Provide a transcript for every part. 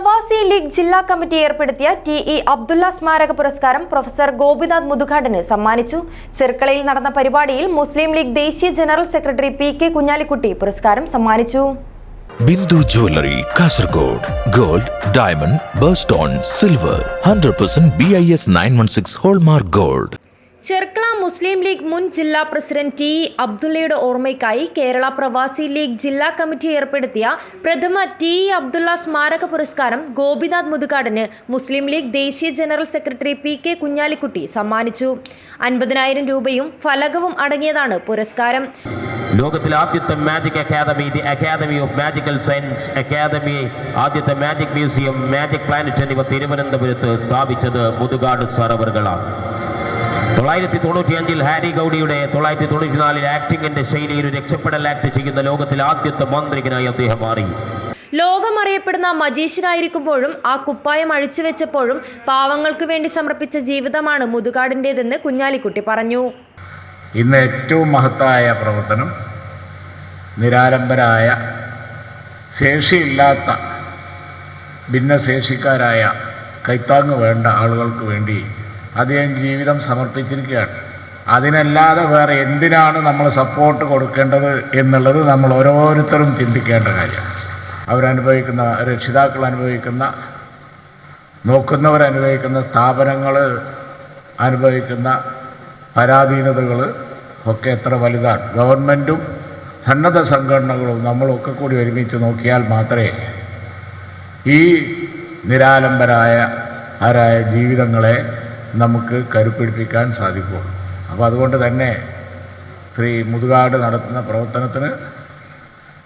പ്രവാസി ലീഗ് ജില്ലാ കമ്മിറ്റി ഏർപ്പെടുത്തിയ ടി ഇ അബ്ദുള്ള സ്മാരക പുരസ്കാരം പ്രൊഫസർ ഗോപിനാഥ് മുതുകാടിന് സമ്മാനിച്ചു. ചെർക്കളയിൽ നടന്ന പരിപാടിയിൽ മുസ്ലിം ലീഗ് ദേശീയ general secretary P K Kunhalikutty പുരസ്കാരം സമ്മാനിച്ചു. Bindu jewellery Kasaragod gold diamond birthstone silver hundred percent B I S nine one six hallmark gold. Cherkala Muslim League മുൻ ജില്ലാ പ്രസിഡന്റ് ടി അബ്ദുള്ളയുടെ ഓർമ്മയ്ക്കായി കേരള പ്രവാസി ലീഗ് ജില്ലാ കമ്മിറ്റി ഏർപ്പെടുത്തിയ പ്രഥമ ടി അബ്ദുള്ള സ്മാരക പുരസ്കാരം ഗോപിനാഥ് മുതുകാടിന് മുസ്ലിം ലീഗ് ദേശീയ general secretary P K Kunhalikutty സമ്മാനിച്ചു. അൻപതിനായിരം രൂപയും ഫലകവും അടങ്ങിയതാണ് പുരസ്കാരം. ലോകത്തിലെ ആദ്യത്തെ magic academy the academy of magical science academy ആദ്യത്തെ മാജിക് മ്യൂസിയം മാജിക് പ്ലാനറ്റ് എന്നിവ തിരുവനന്തപുരത്ത് സ്ഥാപിച്ചത് മുതുകാട് സർവറുകളാണ് തൊള്ളായിരത്തി തൊണ്ണൂറ്റി അഞ്ചിൽ ഹാരി ഗൗഡിയുടെ തൊള്ളായിരത്തി തൊണ്ണൂറ്റിനാലിൽ ആക്ടിങ്ങിന്റെ ശൈലിയിൽ രക്ഷപ്പെടൽ ആക്ട് ചെയ്യുന്ന ലോകത്തിലെ ആദ്യത്തെ മാന്ത്രികനായി അദ്ദേഹം മാറി. ലോകമറിയപ്പെടുന്ന മജീഷ്യനായിരിക്കുമ്പോഴും ആ കുപ്പായം അഴിച്ചു വെച്ചപ്പോഴും പാവങ്ങൾക്ക് വേണ്ടി സമർപ്പിച്ച ജീവിതമാണ് മുതുകാടിന്റെതെന്ന് കുഞ്ഞാലിക്കുട്ടി പറഞ്ഞു. ഇന്ന് ഏറ്റവും മഹത്തായ പ്രവർത്തനം നിരാലംബരായ ശേഷിയില്ലാത്ത ഭിന്നശേഷിക്കാരായ കൈത്താങ്ങ് വേണ്ട ആളുകൾക്ക് വേണ്ടി അദ്ദേഹം ജീവിതം സമർപ്പിച്ചിരിക്കുകയാണ്. അതിനല്ലാതെ വേറെ എന്തിനാണ് നമ്മൾ സപ്പോർട്ട് കൊടുക്കേണ്ടത് എന്നുള്ളത് നമ്മൾ ഓരോരുത്തരും ചിന്തിക്കേണ്ട കാര്യമാണ് അവരനുഭവിക്കുന്ന രക്ഷിതാക്കൾ അനുഭവിക്കുന്ന നോക്കുന്നവരനുഭവിക്കുന്ന സ്ഥാപനങ്ങൾ അനുഭവിക്കുന്ന പരാധീനതകൾ ഒക്കെ എത്ര വലുതാണ്. ഗവൺമെന്റും സന്നദ്ധ സംഘടനകളും നമ്മളൊക്കെ കൂടി ഒരുമിച്ച് നോക്കിയാൽ മാത്രമേ ഈ നിരാലംബരായ ആരായ ജീവിതങ്ങളെ നമുക്ക് കരുപ്പിടിപ്പിക്കാൻ സാധിക്കുകയുള്ളൂ അപ്പോൾ അതുകൊണ്ട് തന്നെ ശ്രീ മുതുകാട് നടത്തുന്ന പ്രവർത്തനത്തിന്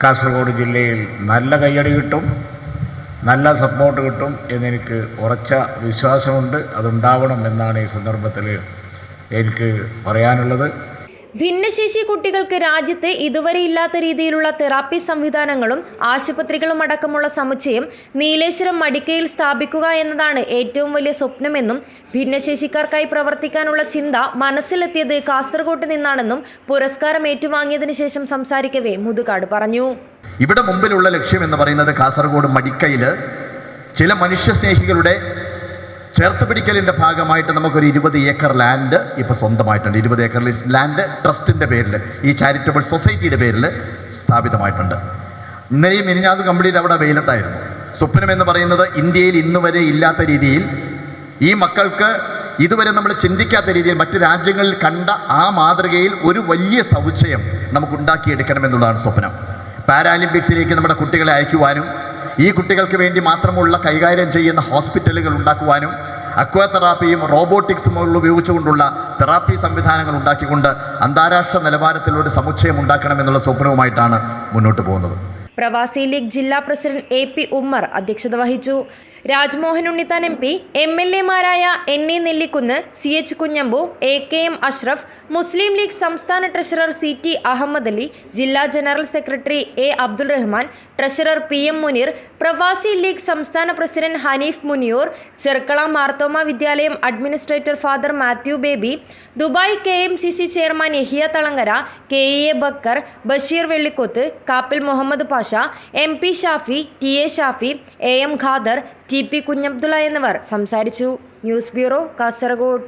കാസർഗോഡ് ജില്ലയിൽ നല്ല കയ്യടി കിട്ടും നല്ല സപ്പോർട്ട് കിട്ടും എന്നെനിക്ക് ഉറച്ച വിശ്വാസമുണ്ട്. അതുണ്ടാവണം എന്നാണ് ഈ സന്ദർഭത്തിൽ എനിക്ക് പറയാനുള്ളത്. ഭിന്നശേഷി കുട്ടികൾക്ക് രാജ്യത്ത് ഇതുവരെ ഇല്ലാത്ത രീതിയിലുള്ള തെറാപ്പി സംവിധാനങ്ങളും ആശുപത്രികളും അടക്കമുള്ള സമുച്ചയം നീലേശ്വരം മടിക്കയിൽ സ്ഥാപിക്കുക എന്നതാണ് ഏറ്റവും വലിയ സ്വപ്നമെന്നും ഭിന്നശേഷിക്കാർക്കായി പ്രവർത്തിക്കാനുള്ള ചിന്ത മനസ്സിലെത്തിയത് കാസർഗോട്ട് നിന്നാണെന്നും പുരസ്കാരം ഏറ്റുവാങ്ങിയതിനു ശേഷം സംസാരിക്കവേ മുതുകാട് പറഞ്ഞു. ഇവിടെ മുമ്പിലുള്ള ലക്ഷ്യം എന്ന് പറയുന്നത് കാസർഗോഡ് മടിക്കയിൽ ചില മനുഷ്യസ്നേഹികളുടെ ചേർത്ത് പിടിക്കലിന്റെ ഭാഗമായിട്ട് നമുക്കൊരു ഇരുപത് ഏക്കർ ലാൻഡ് ഇപ്പോൾ സ്വന്തമായിട്ടുണ്ട്. ഇരുപത് ഏക്കർ ലാൻഡ് ട്രസ്റ്റിന്റെ പേരിൽ ഈ ചാരിറ്റബിൾ സൊസൈറ്റിയുടെ പേരിൽ സ്ഥാപിതമായിട്ടുണ്ട്. ഇന്നലെയും മിനിഞ്ഞാത് കംപ്ലീറ്റ് അവിടെ വെയിലത്തായിരുന്നു. സ്വപ്നം എന്ന് പറയുന്നത് ഇന്ത്യയിൽ ഇന്നു വരെ ഇല്ലാത്ത രീതിയിൽ ഈ മക്കൾക്ക് ഇതുവരെ നമ്മൾ ചിന്തിക്കാത്ത രീതിയിൽ മറ്റ് രാജ്യങ്ങളിൽ കണ്ട ആ മാതൃകയിൽ ഒരു വലിയ സമുച്ചയം നമുക്ക് ഉണ്ടാക്കിയെടുക്കണമെന്നുള്ളതാണ് സ്വപ്നം. പാരാലിമ്പിക്സിലേക്ക് നമ്മുടെ കുട്ടികളെ അയക്കുവാനും ഈ കുട്ടികൾക്ക് വേണ്ടി മാത്രമുള്ള കൈകാര്യം ചെയ്യുന്ന ഹോസ്പിറ്റലുകൾ ഉണ്ടാക്കുവാനും അക്വാ തെറാപ്പിയും റോബോട്ടിക്സും ഉപയോഗിച്ചുകൊണ്ടുള്ള തെറാപ്പി സംവിധാനങ്ങൾ ഉണ്ടാക്കിക്കൊണ്ട് അന്താരാഷ്ട്ര നിലവാരത്തിലുള്ള ഒരു സമുച്ചയം ഉണ്ടാക്കണമെന്നുള്ള സ്വപ്നവുമായിട്ടാണ് മുന്നോട്ട് പോകുന്നത്. പ്രവാസി ലീഗ് ജില്ലാ പ്രസിഡന്റ് എ പി ഉമ്മർ അധ്യക്ഷത വഹിച്ചു. Rajmohan Unnithan M P M L എമാരായ N A Nellikkunnu C H Kunhambu A K M Ashraf Muslim League സംസ്ഥാന treasurer C T Ahmed Ali ജില്ലാ general secretary A Abdul Rahman treasurer P M Muneer പ്രവാസി ലീഗ് സംസ്ഥാന president Haneef Muniyur Cherkala Marthoma വിദ്യാലയം administrator father Mathew Baby Dubai K M C C chairman Yahiya Thalangara K A Bakkar Basheer Vellikoth Kappil Muhammad Pasha M P Shafi T A Shafi A M Khader T P Kunhabdulla എന്നിവർ സംസാരിച്ചു. News bureau Kasaragod.